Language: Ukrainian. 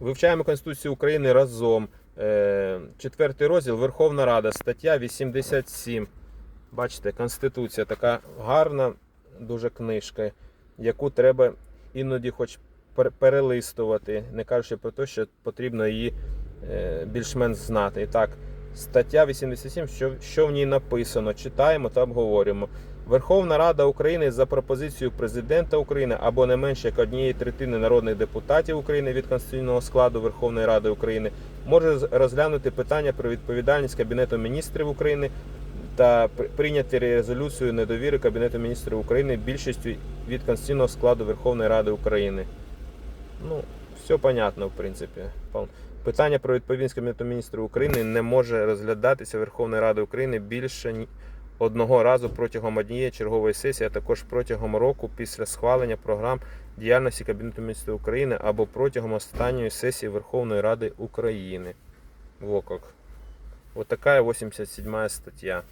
Вивчаємо Конституцію України разом. Е, Четвертий розділ Верховна Рада, стаття 87. Бачите, Конституція така гарна, дуже книжка, яку треба іноді хоч пер- перелистувати, не кажучи про те, що потрібно її е, більш-менш знати. І так, стаття 87, що, що в ній написано, читаємо та обговорюємо. Верховна Рада України за пропозицією президента України або не менше як однієї третини народних депутатів України від конституційного складу Верховної Ради України може розглянути питання про відповідальність Кабінету міністрів України та при- прийняти резолюцію недовіри Кабінету міністрів України більшістю від конституційного складу Верховної Ради України. Ну, все понятно, в принципі. Питання про відповідність Кабінету міністрів України не може розглядатися Верховною Радою України більше одного разу протягом однієї чергової сесії, а також протягом року після схвалення програм діяльності Кабінету міністрів України або протягом останньої сесії Верховної Ради України. Во как. Вот такая 87 стаття.